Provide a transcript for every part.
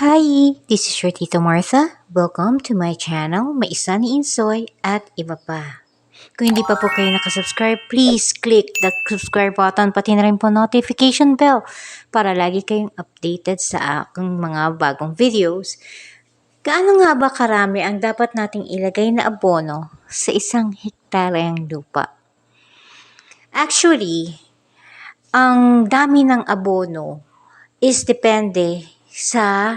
Hi! This is your Tito Martha. Welcome to my channel, May Isa ni Insoy at iba pa. Kung hindi pa po kayo nakasubscribe, please click the subscribe button pati na rin po notification bell para lagi kayong updated sa aking mga bagong videos. Gaano nga ba karami ang dapat nating ilagay na abono sa isang hektaryang lupa? Actually, ang dami ng abono is depende sa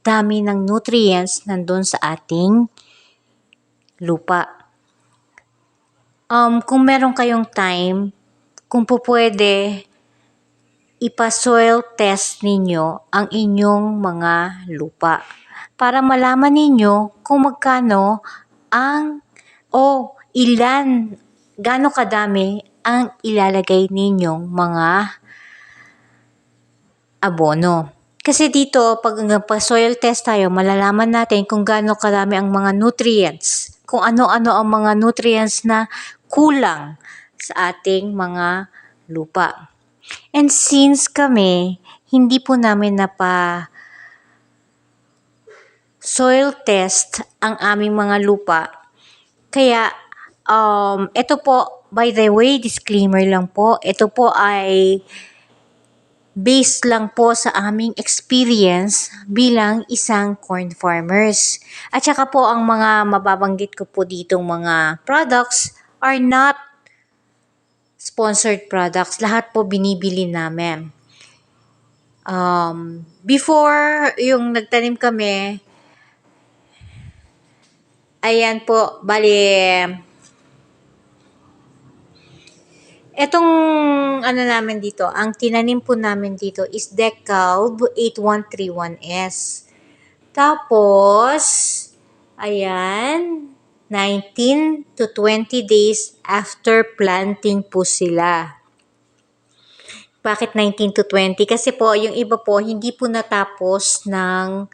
dami ng nutrients nandun sa ating lupa. Um, kung meron kayong time, kung po pwede, ipa-soil test ninyo ang inyong mga lupa para malaman ninyo kung magkano ang o ilan, gaano kadami ang ilalagay ninyong mga abono. Kasi dito, pag pa-soil test tayo, malalaman natin kung gaano karami ang mga nutrients, kung ano-ano ang mga nutrients na kulang sa ating mga lupa. And since kami, hindi po namin napa soil test ang aming mga lupa, kaya um, ito po, by the way, disclaimer lang po, ito po ay based lang po sa aming experience bilang isang corn farmers. At saka po ang mga mababanggit ko po ditong mga products are not sponsored products. Lahat po binibili namin. Um, before yung nagtanim kami, ayan po, bali, Etong ano namin dito, ang tinanim po namin dito is Decalb 8131S. Tapos, ayan, 19 to 20 days after planting po sila. Bakit 19 to 20? Kasi po, yung iba po, hindi po natapos ng,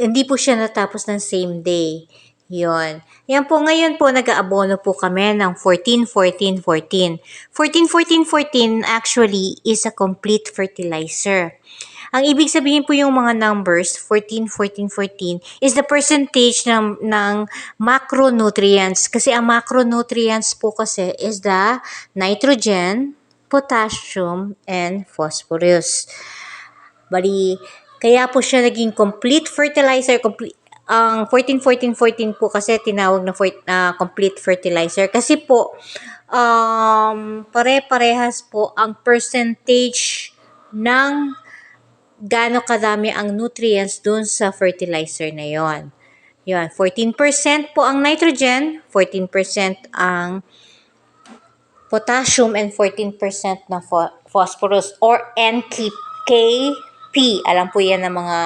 hindi po siya natapos ng same day. Yon. Yan po, ngayon po, nag-aabono po kami ng 14, 14, 14. 14, 14, 14 actually is a complete fertilizer. Ang ibig sabihin po yung mga numbers, 14, 14, 14, is the percentage ng, ng macronutrients. Kasi ang macronutrients po kasi is the nitrogen, potassium, and phosphorus. Bali, kaya po siya naging complete fertilizer, complete, ang 14, 14, 14 po kasi tinawag na for, uh, complete fertilizer. Kasi po, um, pare-parehas po ang percentage ng gaano kadami ang nutrients dun sa fertilizer na yon. Yon, 14% po ang nitrogen, 14% ang potassium, and 14% ng phosphorus or NKP. Alam po yan ng mga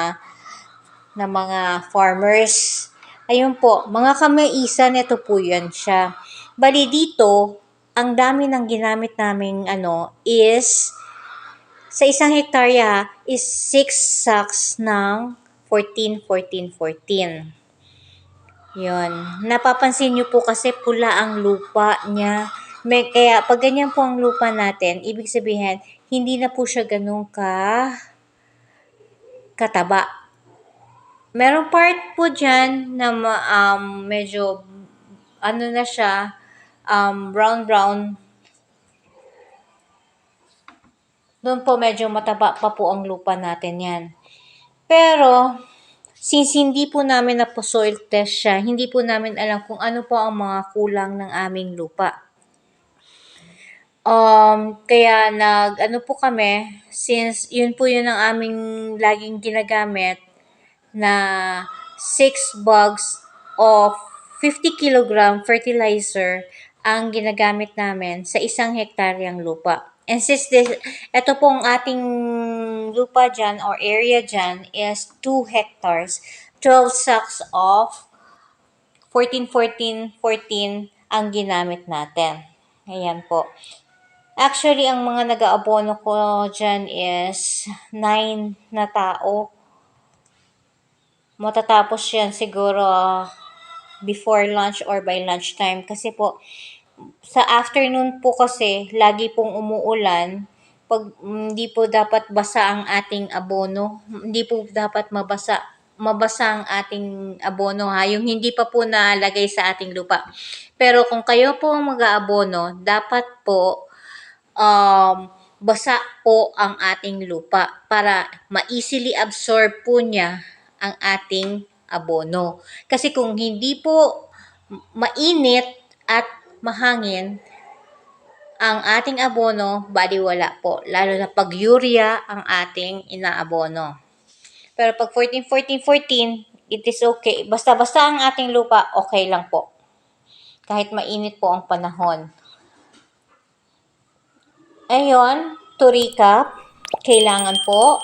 ng mga farmers. Ayun po, mga kamaisan, ito po yan siya. Bali dito, ang dami ng ginamit naming ano is sa isang hektarya is 6 sacks ng 14, 14, 14. Yun. Napapansin nyo po kasi pula ang lupa niya. May, kaya pag ganyan po ang lupa natin, ibig sabihin, hindi na po siya ganun ka kataba Merong part po dyan na um, medyo ano na siya, um, brown brown. Doon po medyo mataba pa po ang lupa natin yan. Pero, since hindi po namin na po soil test siya, hindi po namin alam kung ano po ang mga kulang ng aming lupa. Um, kaya nag, ano po kami, since yun po yun ang aming laging ginagamit, na 6 bags of 50 kg fertilizer ang ginagamit namin sa isang hektaryang lupa. And since this, ito pong ating lupa dyan or area dyan is 2 hectares, 12 sacks of 14, 14, 14 ang ginamit natin. Ayan po. Actually, ang mga nag-aabono ko dyan is 9 na tao matatapos yan siguro uh, before lunch or by lunchtime. Kasi po, sa afternoon po kasi, lagi pong umuulan. pag mm, hindi po dapat basa ang ating abono. Hindi po dapat mabasa mabasa ang ating abono ha, yung hindi pa po nalagay sa ating lupa. Pero kung kayo po ang mag-aabono, dapat po um, basa po ang ating lupa para ma-easily absorb po niya ang ating abono. Kasi kung hindi po mainit at mahangin, ang ating abono, bali wala po. Lalo na pag urea ang ating inaabono. Pero pag 14, 14, 14, it is okay. Basta-basta ang ating lupa, okay lang po. Kahit mainit po ang panahon. Ayun, to recap, kailangan po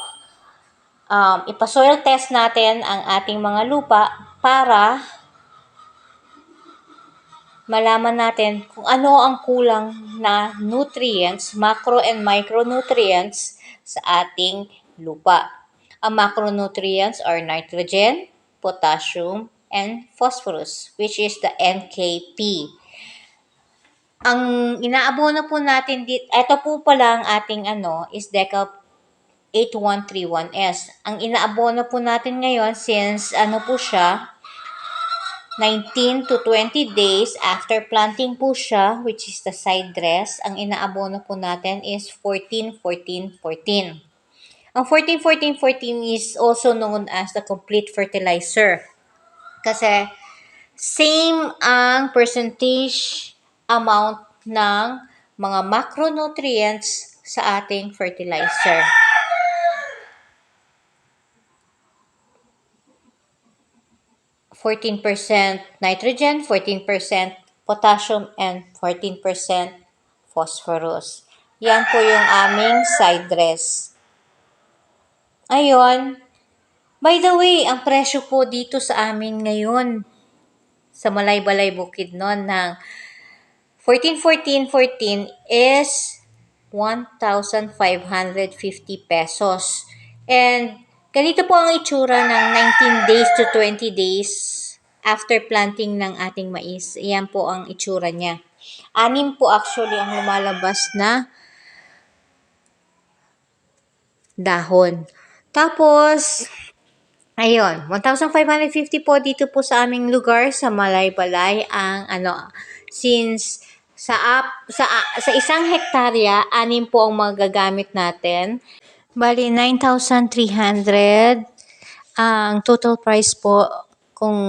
um, ipasoil test natin ang ating mga lupa para malaman natin kung ano ang kulang na nutrients, macro and micronutrients sa ating lupa. Ang macronutrients are nitrogen, potassium, and phosphorus, which is the NKP. Ang inaabono po natin dito, ito po pala ang ating ano, is Decap 8131S. Ang inaabono po natin ngayon, since ano po siya, 19 to 20 days after planting po siya, which is the side dress, ang inaabono po natin is 14, 14, 14. Ang 14, 14, 14 is also known as the complete fertilizer. Kasi same ang percentage amount ng mga macronutrients sa ating fertilizer. Fourteen percent nitrogen, fourteen percent potassium, and fourteen percent phosphorus. Yan po yung aming side dress. Ayun. By the way, ang presyo po dito sa amin ngayon sa Malay-Balay Bukidnon ng 14-14-14 is 1,550 pesos. And ganito po ang itsura ng 19 days to 20 days after planting ng ating mais. Iyan po ang itsura niya. Anim po actually ang lumalabas na dahon. Tapos, ayun, 1,550 po dito po sa aming lugar sa Malay-Balay ang ano, since sa up, sa sa isang hektarya, anim po ang magagamit natin. Bali 9,300 ang total price po kung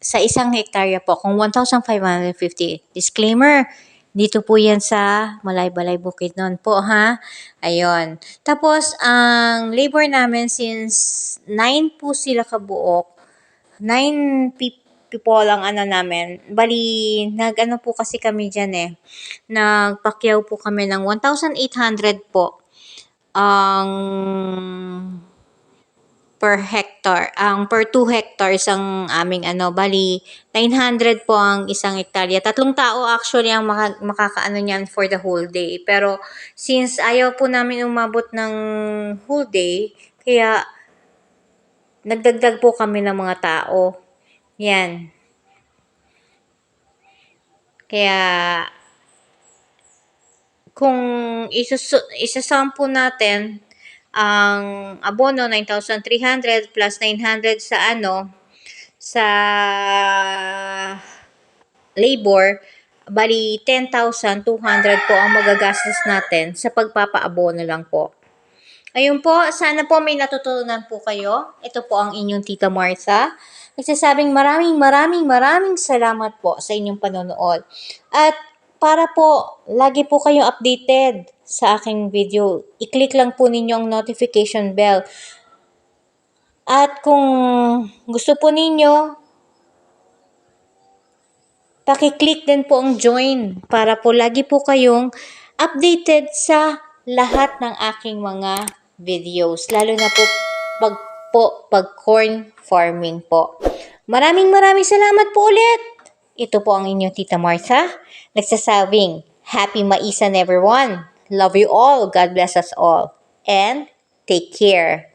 sa isang hektarya po kung 1,550. Disclaimer, dito po yan sa Malay-Balay Bukidnon po ha. Ayun. Tapos ang labor namin since 9 po sila kabuok, 9 people ang ano namin. Bali, nag-ano po kasi kami dyan eh. Nagpakyaw po kami ng 1,800 po. Ang per hectare. Ang per 2 hectares ang aming ano, bali 900 po ang isang hektarya. Tatlong tao actually ang maka, makakaano niyan for the whole day. Pero since ayaw po namin umabot ng whole day, kaya nagdagdag po kami ng mga tao. Yan. Kaya kung isus- isasam po natin ang abono 9,300 plus 900 sa ano sa labor bali 10,200 po ang magagastos natin sa pagpapaabono lang po. Ayun po, sana po may natutunan po kayo. Ito po ang inyong Tita Martha. Nagsasabing maraming maraming maraming salamat po sa inyong panonood. At para po lagi po kayo updated sa aking video, i-click lang po ninyo ang notification bell. At kung gusto po ninyo, pakiclick din po ang join para po lagi po kayong updated sa lahat ng aking mga videos. Lalo na po pag po pag corn farming po. Maraming maraming salamat po ulit. Ito po ang inyong Tita Martha. Nagsasabing, Happy Maisan everyone. Love you all. God bless us all. And take care.